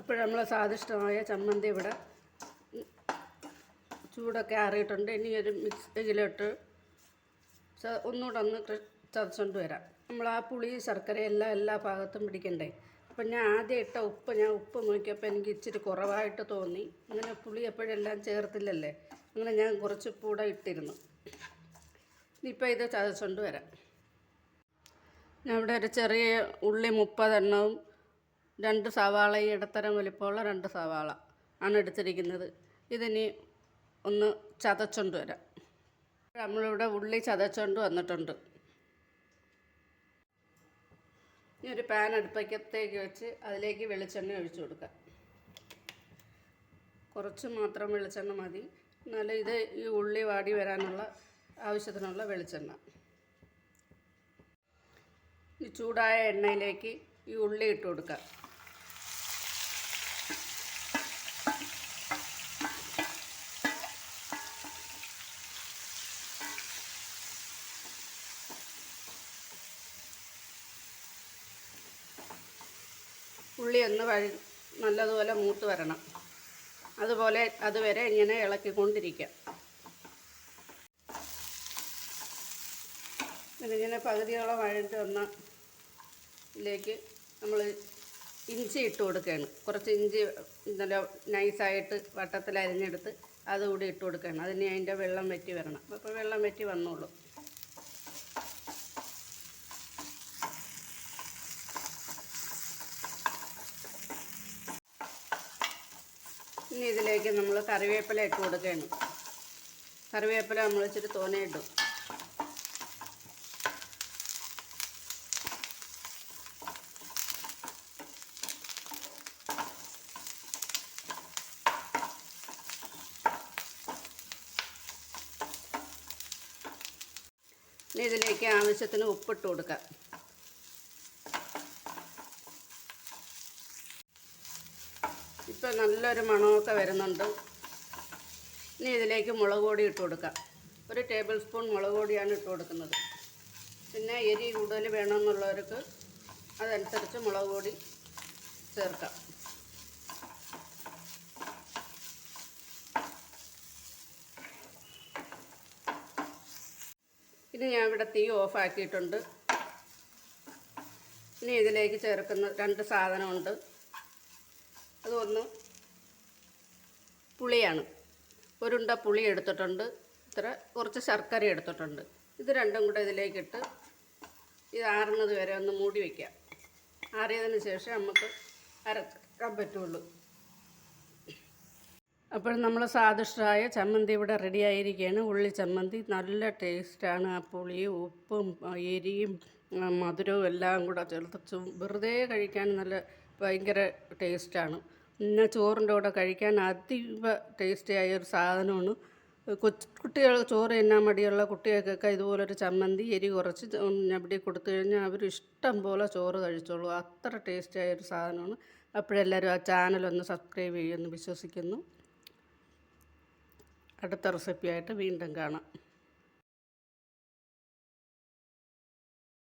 അപ്പോൾ നമ്മൾ സ്വാദിഷ്ടമായ ചമ്മന്തി ഇവിടെ ചൂടൊക്കെ ആറിയിട്ടുണ്ട്. ഇനി ഒരു മിക്സിയിലിട്ട് ഇതിലോട്ട് ഒന്നുകൂടെ ഒന്ന് ചതച്ചുകൊണ്ട് വരാം. നമ്മൾ ആ പുളി ശർക്കര എല്ലാം എല്ലാ ഭാഗത്തും പിടിക്കണ്ടേ? അപ്പം ഞാൻ ആദ്യം ഇട്ട ഉപ്പ് ഞാൻ ഉപ്പ് നോക്കിയപ്പോൾ എനിക്ക് ഇച്ചിരി കുറവായിട്ട് തോന്നി. അങ്ങനെ പുളി എപ്പോഴെല്ലാം ചേർത്തില്ലല്ലേ? അങ്ങനെ ഞാൻ കുറച്ച് ഉപ്പ് കൂടെ ഇട്ടിരുന്നു. ഇനിയിപ്പോൾ ഇത് ചതച്ചുകൊണ്ട് വരാം. ഞാൻ ഇവിടെ ഒരു ചെറിയ ഉള്ളി മുപ്പതെണ്ണവും രണ്ട് സവാള ഈ ഇടത്തരം വലിപ്പമുള്ള രണ്ട് സവാള ആണ് എടുത്തിരിക്കുന്നത്. ഇതിനി ഒന്ന് ചതച്ചുകൊണ്ട് വരാം. നമ്മളിവിടെ ഉള്ളി ചതച്ചുകൊണ്ട് വന്നിട്ടുണ്ട്. ഇനി ഒരു പാൻ അടുപ്പത്തേക്ക് വെച്ച് അതിലേക്ക് വെളിച്ചെണ്ണ ഒഴിച്ചു കൊടുക്കാം. കുറച്ച് മാത്രം വെളിച്ചെണ്ണ മതി. എന്നാലും ഇത് ഈ ഉള്ളി വാടി വരാനുള്ള ആവശ്യത്തിനുള്ള വെളിച്ചെണ്ണ. ഈ ചൂടായ എണ്ണയിലേക്ക് ഈ ഉള്ളി ഇട്ട് കൊടുക്കാം. ഉള്ളി ഒന്ന് വഴി നല്ലതുപോലെ മൂത്ത് വരണം. അതുപോലെ അതുവരെ ഇങ്ങനെ ഇളക്കിക്കൊണ്ടിരിക്കാം ഇതിങ്ങനെ പകുതിയോളം വഴണ്ട് വന്ന ഇതിലേക്ക് നമ്മൾ ഇഞ്ചി ഇട്ട് കൊടുക്കുകയാണ്. കുറച്ച് ഇഞ്ചി നല്ല നൈസായിട്ട് വട്ടത്തിൽ അരിഞ്ഞെടുത്ത് അതുകൂടി ഇട്ട് കൊടുക്കുകയാണ്. അതിന് അതിന്റെ വെള്ളം വറ്റി വരണം. അപ്പോൾ വെള്ളം വറ്റി വന്നോളൂ. ഇനി ഇതിലേക്ക് നമ്മൾ കറിവേപ്പില ഇട്ട് കൊടുക്കുകയാണ്. കറിവേപ്പില നമ്മൾ ഇച്ചിരി തോനെ ഇടും ഇനി ഇതിലേക്ക് ആവശ്യത്തിന് ഉപ്പിട്ട് കൊടുക്കാം. ഇപ്പം നല്ലൊരു മണമൊക്കെ വരുന്നുണ്ട്. ഇനി ഇതിലേക്ക് മുളക് പൊടി ഇട്ട് കൊടുക്കാം. ഒരു ടേബിൾ സ്പൂൺ മുളക് പൊടിയാണ് ഇട്ട് കൊടുക്കുന്നത്. പിന്നെ എരി കൂടുതൽ വേണമെന്നുള്ളവർക്ക് അതനുസരിച്ച് മുളക് പൊടി ചേർക്കാം. ഇനി ഞാൻ ഇവിടെ തീ ഓഫാക്കിയിട്ടുണ്ട് ഇനി ഇതിലേക്ക് ചേർക്കുന്ന രണ്ട് സാധനമുണ്ട്. അതൊന്ന് പുളിയാണ്. ഒരുണ്ട പുളി എടുത്തിട്ടുണ്ട്. ഇത്ര കുറച്ച് ശർക്കര എടുത്തിട്ടുണ്ട്. ഇത് രണ്ടും കൂടെ ഇതിലേക്കിട്ട് ഇത് ആറുന്നത് വരെ ഒന്ന് മൂടി വയ്ക്കാം ആറിയതിന് ശേഷം നമുക്ക് അരക്കാൻ പറ്റുള്ളൂ. അപ്പോൾ നമ്മൾ സ്വാദിഷ്ടമായ ചമ്മന്തി ഇവിടെ റെഡി ആയിരിക്കുകയാണ്. ഉള്ളി ചമ്മന്തി നല്ല ടേസ്റ്റാണ് ആ പുളിയും ഉപ്പും എരിയും മധുരവും എല്ലാം കൂടെ ചേർത്ത് വെറുതെ കഴിക്കാൻ നല്ല ഭയങ്കര ടേസ്റ്റാണ് പിന്നെ ചോറിന്റെ കൂടെ കഴിക്കാൻ അതീവ ടേസ്റ്റിയായ ഒരു സാധനമാണ്. കൊച്ചു കുട്ടികൾ ചോറ് തിന്നാൻ മടിയുള്ള കുട്ടികൾക്കൊക്കെ ഇതുപോലൊരു ചമ്മന്തി എരി കുറച്ച് ഞബടി കൊടുത്തു കഴിഞ്ഞാൽ അവർ ഇഷ്ടം പോലെ ചോറ് കഴിച്ചോളൂ. അത്ര ടേസ്റ്റിയായ ഒരു സാധനമാണ്. അപ്പോഴെല്ലാവരും ആ ചാനലൊന്ന് സബ്സ്ക്രൈബ് ചെയ്യുമെന്ന് വിശ്വസിക്കുന്നു. അടുത്ത റെസിപ്പിയായിട്ട് വീണ്ടും കാണാം.